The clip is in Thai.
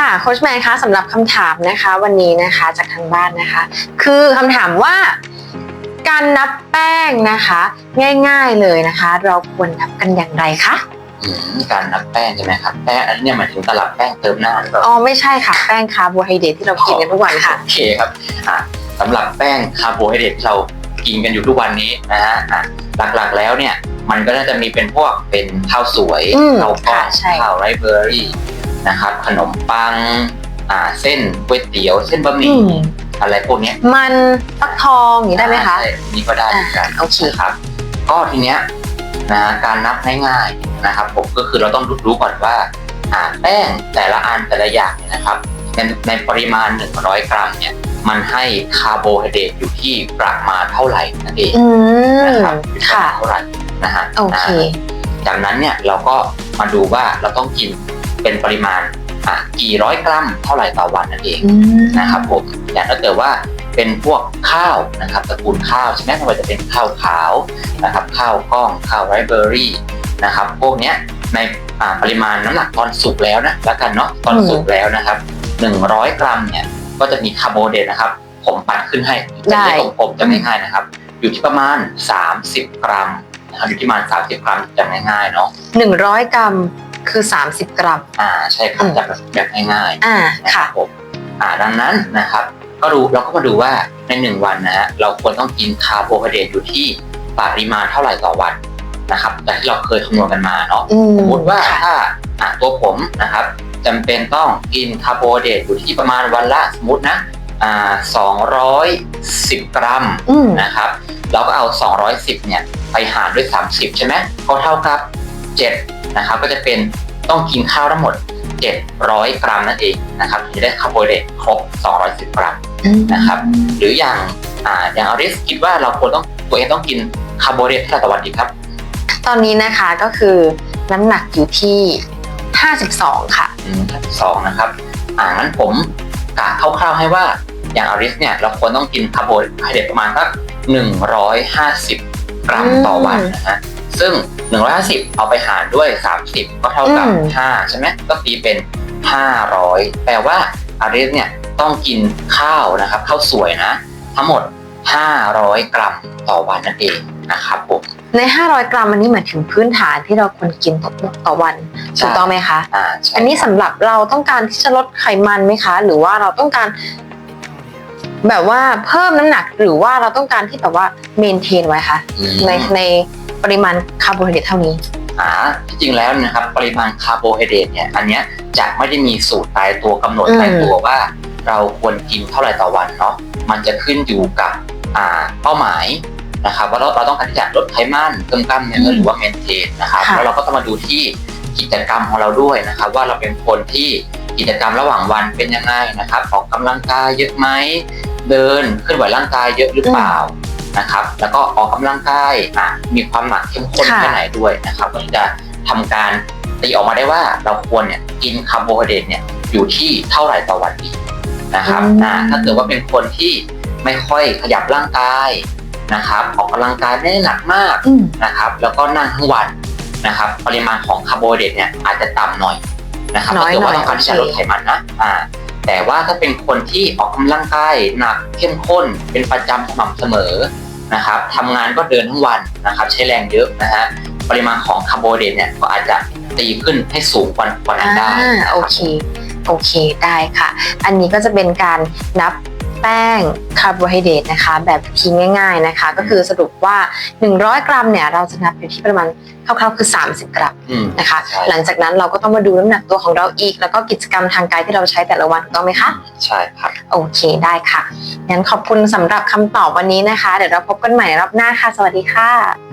ค่ะโค้ชแมนคะสำหรับคำถามนะคะวันนี้นะคะจากทางบ้านนะคะ คือคำถามว่าการนับแป้งนะคะ ง่ายๆเลยนะคะ เราควรนับกันอย่างไรคะอืมการนับแป้งใช่ไหมครับแป้งอันนี้เนี่ยหมายถึงตลับแป้งเติมหน้าหรือเปล่าอ๋อไม่ใช่ค่ะแป้งคาร์โบไฮเดรตที่เรากินกันทุกวันค่ะโอเคครับอะสำหรับแป้งคาร์โบไฮเดรตที่เรากินกันอยู่ทุกวันนี้นะฮะอะหลักๆแล้วเนี่ยมันก็น่าจะมีเป็นพวกเป็นข้าวสวยอืมข้าวกล้อค่ะงใช่ข้าวไรเบอรี่ นะครับ ขนมปังอ่าเส้นก๋วยเตี๋ยว เส้นบะหอืมี่มอะไรพวกเนี้ยมันฟักทองอย่างนี้ได้ไหมคะ ใช่นี่ก็ได้เหมือนกันอ่าโอเค นะครับ ก็ทีเนี้ยนะการนับง่ายๆนะครับ ผมก็คือเราต้องรู้ก่อนว่าอ่าแป้งแต่ละอันแต่ละอย่างเนี่ยนะครับในในปริมาณ 100 กรัมเนี่ยมันให้คาร์โบไฮเดรตอยู่ที่ประมาณเท่าไหร่นั่นเองอืมนะครับอยู่ที่ประค่ะ มาณเท่าไหร่นะฮะโอเคา จากนั้นเนี่ยเราก็มาดูว่าเราต้องกิน เป็นปริมาณอะกี่ร้อยกรัมเท่าไหร่ต่อวันนั่นเองอืมนะครับผมอย่างถ้าเกิดว่าเป็นพวกข้าวนะครับตระกูลข้าวใช่ไหมไม่ว่าจะเป็นข้าวขาวนะครับข้าวกล้องข้าวไรเบอรี่นะครับพวกเนี้ยในอ่าปริมาณน้ำหนักตอนสุกแล้วนะแล้วกันเนาะตอนสุกแล้วนะครับ 100 กรัมเนี่ยก็จะมีคาร์โบไฮเดรตนะครับ ผมปัดขึ้นให้จะได้กลมๆจะง่ายๆนะครับ อยู่ที่ประมาณ 30 กรัมนะครับอยู่ที่ประมาณ 30 กรัมจะง่ายๆเนาะหนึ่งร้อยกรัม คือ 30 กรัม อ่าใช่ครับอืมแบบแบบง่ายๆอ่านะคค่ะ รับผมอ่าดังนั้นนะครับ ก็ดูเราก็มาดูว่าในหนึ่งวันนะฮะเราควรต้องกินคาร์โบไฮเดรตอยู่ที่ปริมาณเท่าไหร่ต่อวันนะครับแต่ที่เราเคยคำนวณกันมาเนาะ อืมสมมติว่าค่ะถ้าอะตัวผมนะครับจำเป็นต้องกินคาร์โบไฮเดรตอยู่ที่ประมาณวันละสมมตินะอ่า210 กรัมอืมนะครับ เราก็เอา 210เนี่ยไปหารด้วย 30 ใช่ไหมก็เท่ากับ 7นะครับก็จะเป็นต้องกินข้าวทั้งหมด 700 กรัมนั่นเองนะครับถึงจะได้คาร์โบไฮเดรตครบ 210 กรัมนะครับหรืออย่างอ่าอย่างอริสคิดว่าเราควรต้องตัวเองต้องกินคาร์โบไฮเดรตเท่าไหร่ต่อวันดีครับ ตอนนี้นะคะก็คือน้ำหนักอยู่ที่ 52 ค่ะอืมสองนะครับอ่างั้นผมกะคร่าวๆให้ว่าอย่างอริสเนี่ยเราควรต้องกินคาร์โบไฮเดรตประมาณสัก150 กรัมต่อวันนะฮะ ซึ่ง 150 เอาไปหารด้วย 30 ก็เท่ากับ อืม 5 ใช่ไหมก็ตีเป็น 500 แปลว่าอริสเนี่ยต้องกินข้าวนะครับข้าวสวยนะ ทั้งหมด 500 กรัมต่อวันนั่นเองนะครับผม ใน 500 กรัมอันนี้หมายถึงพื้นฐานที่เราควรกินต่อต่อวันใช่ถูกต้องไหมคะ อ่าใช่อันนี้สำหรับเราต้องการที่จะลดไขมันไหมคะ หรือว่าเราต้องการ แบบว่าเพิ่มน้ำหนักหรือว่าเราต้องการที่แบบว่าเมนเทนไว้คะอืม ในใน ปริมาณคาร์โบไฮเดรตเท่านี้ อ่าที่จริงแล้วนะครับปริมาณคาร์โบไฮเดรตเนี่ยอันเนี้ยจะไม่ได้มีสูตรตายตัวกำหนดอืมตายตัวว่า เราควรกินเท่าไหร่ต่อวันเนาะมันจะขึ้นอยู่กับอ่าเป้าหมายนะครับว่าเราเราต้องการที่จะลดไขมันเพิ่มกล้ามเนื้อหรือว่าเมนเทนนะครับแล้วเราก็ต้องมาดูที่กิจกรรมของเราด้วยนะครับ ว่าเราเป็นคนที่กิจกรรมระหว่างวันเป็นยังไงนะครับออกกำลังกายเยอะไหมเดินเคลื่อนไหวร่างกายเยอะหรือเปล่า นะครับ แล้วก็ออกกำลังกายอะมีความหนักเข้มข้นค่ะแค่ไหนด้วยนะครับก็จะทำการตีออกมาได้ว่าเราควรเนี่ยกินคาร์โบไฮเดรตเนี่ยอยู่ที่เท่าไหร่ต่อวันดีนะครับอืมอ่าถ้าเกิดว่าเป็นคนที่ไม่ค่อยขยับร่างกายนะครับ ออกกำลังกายไม่ได้หนักมากอืมนะครับ แล้วก็นั่งทั้งวันนะครับ ปริมาณของคาร์โบไฮเดรตเนี่ยอาจจะต่ำหน่อยนะครับน้อถ้ายเกิดว่าหน่อยต้องการที่จะลดโอเคไขมันนะอ่า แต่ว่าถ้าเป็นคนที่ออกกำลังกายหนักเข้มข้นเป็นประจำสม่ำเสมอนะครับทำงานก็เดินทั้งวันนะครับ ใช้แรงเยอะนะฮะปริมาณของคาร์โบไฮเดรตเนี่ยก็อาจจะตีขึ้นให้สูงกว่านั้นได้อ่าโอเคโอเคได้ค่ะ อันนี้ก็จะเป็นการนับ แป้งคาร์โบไฮเดรตนะคะ แบบทีง่าย ๆนะคะ ก็คือสรุปว่า 100 กรัมเนี่ยเราจะนับอยู่ที่ประมาณคร่าวๆคือ 30 กรัมอืมนะคะใช่หลังจากนั้นเราก็ต้องมาดูน้ำหนักตัวของเราอีก แล้วก็กิจกรรมทางกายที่เราใช้แต่ละวันถูกต้องไหมคะ ใช่ครับโอเคได้ค่ะงั้นขอบคุณสำหรับคำตอบวันนี้นะคะ เดี๋ยวเราพบกันใหม่ในรอบหน้าค่ะ สวัสดีค่ะ